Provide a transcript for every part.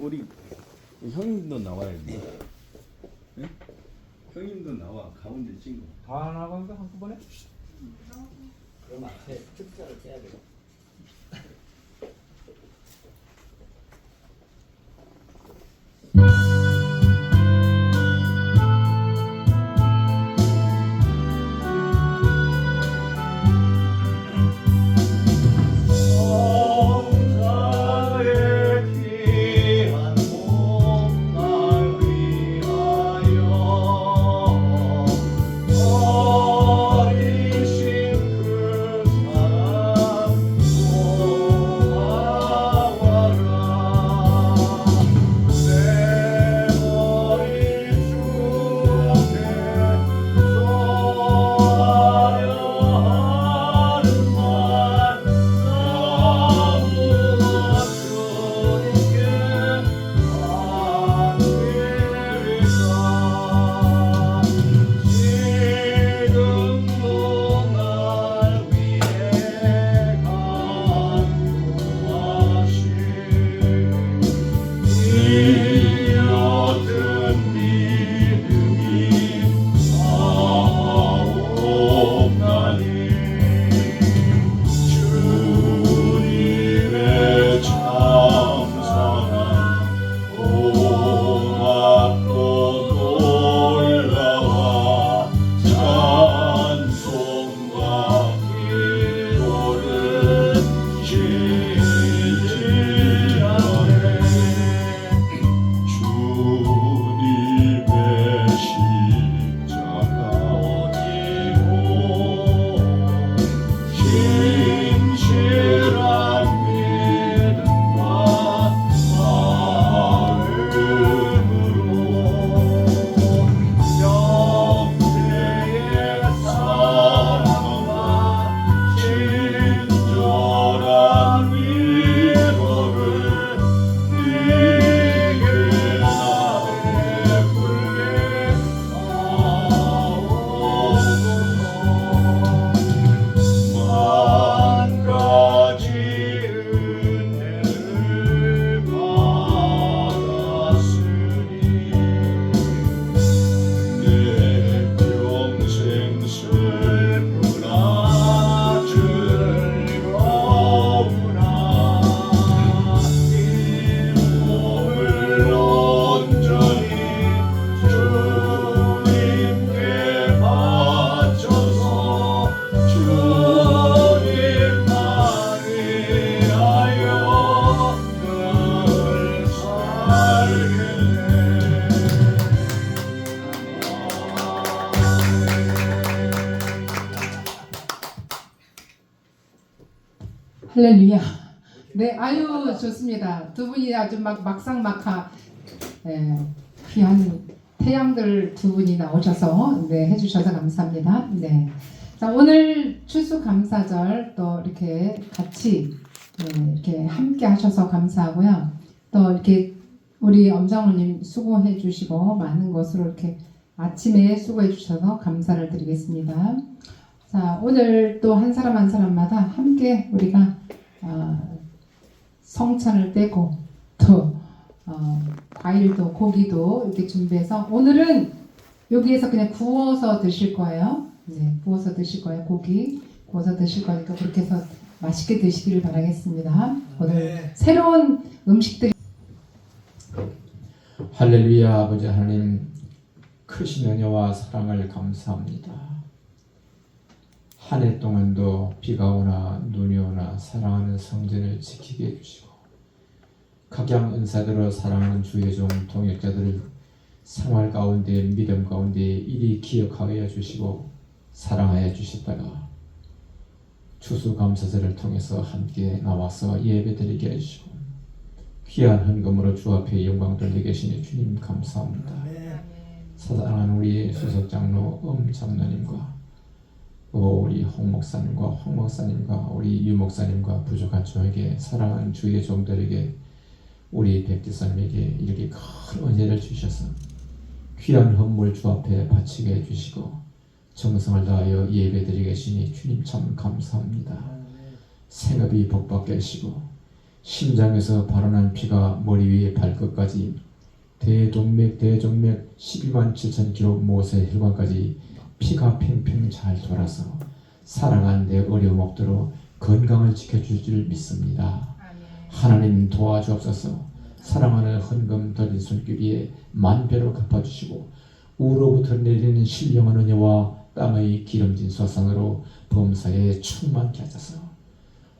우리 형님도 나와야지. 예? 형님도 나와 가운데 친구. 다 나간다 한꺼번에? 그럼 앞에 특자를 빼야 돼. 할렐루야. 네, 아유 좋습니다. 두 분이 아주 막 막상 막하 예, 귀한 태양들 두 분이 나오셔서 네, 해주셔서 감사합니다. 네. 자 오늘 추수감사절 또 이렇게 같이 네, 이렇게 함께 하셔서 감사하고요. 또 이렇게 우리 엄정우님 수고해 주시고 많은 것으로 이렇게 아침에 수고해 주셔서 감사를 드리겠습니다. 자 오늘 또 한 사람 한 사람마다 함께 우리가 어, 성찬을 떼고 또 어, 과일도 고기도 이렇게 준비해서 오늘은 여기에서 그냥 구워서 드실 거예요. 네, 구워서 드실 거예요. 고기 구워서 드실 거니까 그렇게 해서 맛있게 드시기를 바라겠습니다. 오늘 새로운 음식들이 할렐루야 아버지 하나님 크신 은혜와 사랑을 감사합니다. 한 해 동안도 비가 오나 눈이 오나 사랑하는 성전을 지키게 해주시고 각양 은사대로 사랑하는 주의 종 동역자들을 생활 가운데 믿음 가운데 이리 기억하여 주시고 사랑하여 주셨다가 추수감사절을 통해서 함께 나와서 예배드리게 해주시고 귀한 헌금으로 주 앞에 영광 돌리게 계시니 주님 감사합니다. 사랑하는 우리 수석 장로 음 장로님과 또 우리 홍 목사님과 황 목사님과 우리 유 목사님과 부족한 저에게 사랑하는 주의 종들에게 우리 백지사님에게 이렇게 큰 은혜를 주셔서 귀한 헌물 주 앞에 바치게 해주시고 정성을 다하여 예배드리게 계시니 주님 참 감사합니다. 생업이 복받게 하시고 심장에서 발원한 피가 머리 위에 발끝까지 대동맥 대정맥 12만 7천 킬로 모세 혈관까지 피가 팽팽 잘 돌아서 살아가는 데 어려움 없도록 건강을 지켜줄 줄 믿습니다. 하나님 도와주옵소서. 사랑하는 헌금 드린 손길 위에 만배로 갚아주시고 우로부터 내리는 신령한 은혜와 땅의 기름진 소상으로 범사에 충만케 하소서.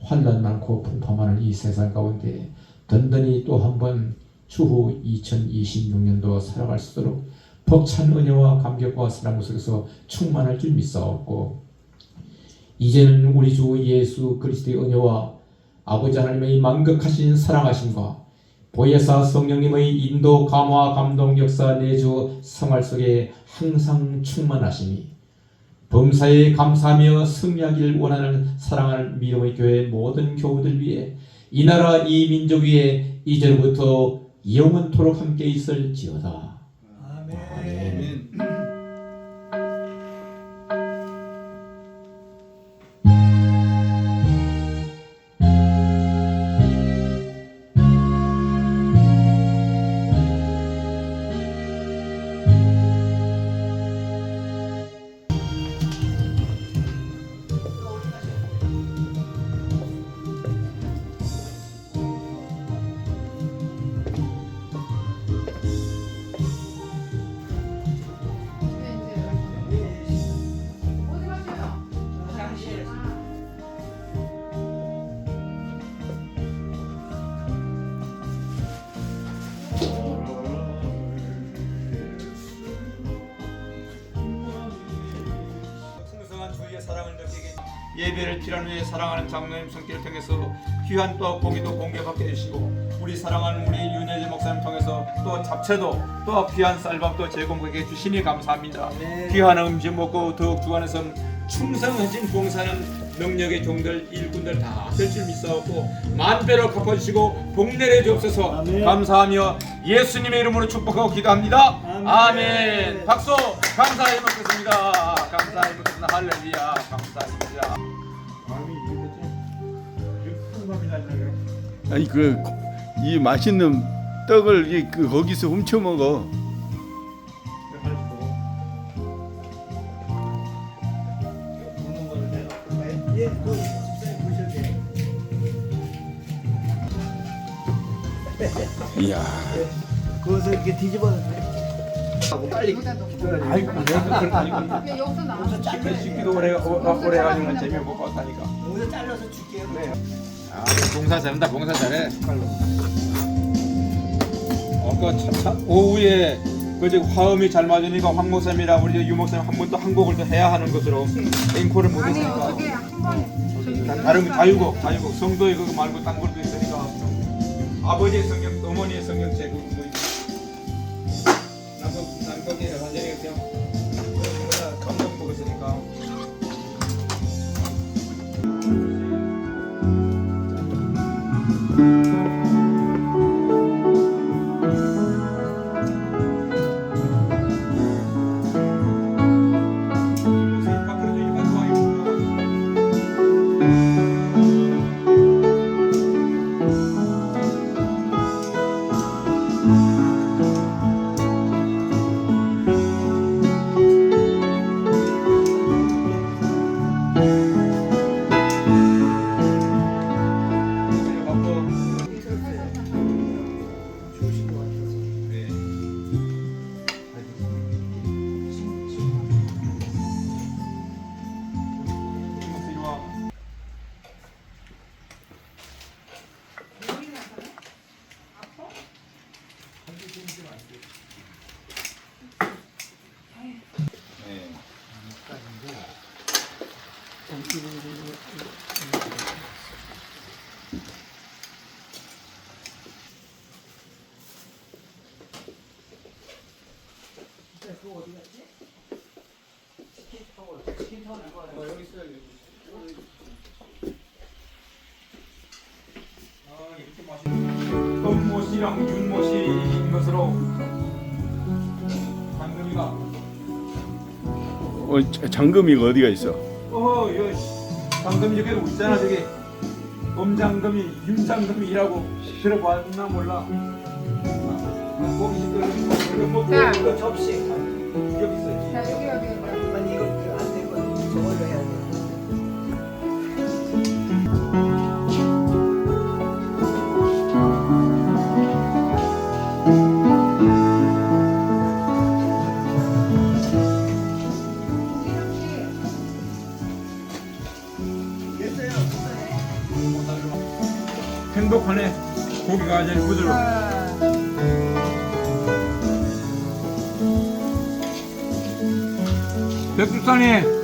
환란 많고 풍파많은 이 세상 가운데 든든히 또 한 번 추후 2026년도 살아갈 수 있도록 벅찬 은혜와 감격과 사랑 속에서 충만할 줄 믿사옵고 이제는 우리 주 예수 그리스도의 은혜와 아버지 하나님의 만극하신 사랑하심과 보혜사 성령님의 인도 감화 감동 역사 내주 생활 속에 항상 충만하시니 범사에 감사하며 승리하기를 원하는 사랑하는 믿음의 교회 모든 교우들 위해 이 나라 이 민족 위에 이제로부터 영원토록 함께 있을지어다. 예배를 피란 후에 사랑하는 장로님 손길을 통해서 귀한 또 공의도 공개받게 해주시고 우리 사랑하는 우리 윤혜재 목사님 통해서 또 잡채도 또 귀한 쌀밥도 제공하게 해주시니 감사합니다. 귀한 음식 먹고 더욱 주 안에서 충성해진 봉사는 능력의 종들 일꾼들 다 될 줄 믿사옵고 만배로 갚아주시고 복내려 주옵소서. 감사하며 예수님의 이름으로 축복하고 기도합니다. 아멘, 박수 감사히 먹겠습니다 감사히 먹겠습니다 할렐루야 감사합니다 아니 그 이 맛있는 떡을 이 그 거기서 훔쳐 먹어. 이야. 그것을 이렇게 뒤집어서 돼. 빨리 아이고 내가 그렇다니까. 여기서 나와. 식기도 오래 오래 가지고 재미 못 봤다니까. 여기서 잘라서 줄게요. 아 봉사 잘한다 봉사 잘해 아까 차, 차, 오후에 그저 화음이 잘 맞으니까 황 목사님이랑 우리 유 목사님 한 번 또 한 곡을 더 해야 하는 것으로 앵콜을 못 아니 했으니까. 어떻게 한 번에 저기 다- 다른 거 자유곡 자유곡. 성도의 그거 말고 딴 것도 있으니까. 아버지의 성경 어머니의 성경 제그 뭐 나도 난 거기에 엄모씨랑 윤모씨 인 것으로 당근이가 어, 자- 장금이가 어디가 있어? 어, 이거 저기 있잖아 저기 검장금이 윤장금이라고 들어봤나 몰라. 고기 이거. 이거 접시 행복하네. 고기가 아주 부드러워. 백두산에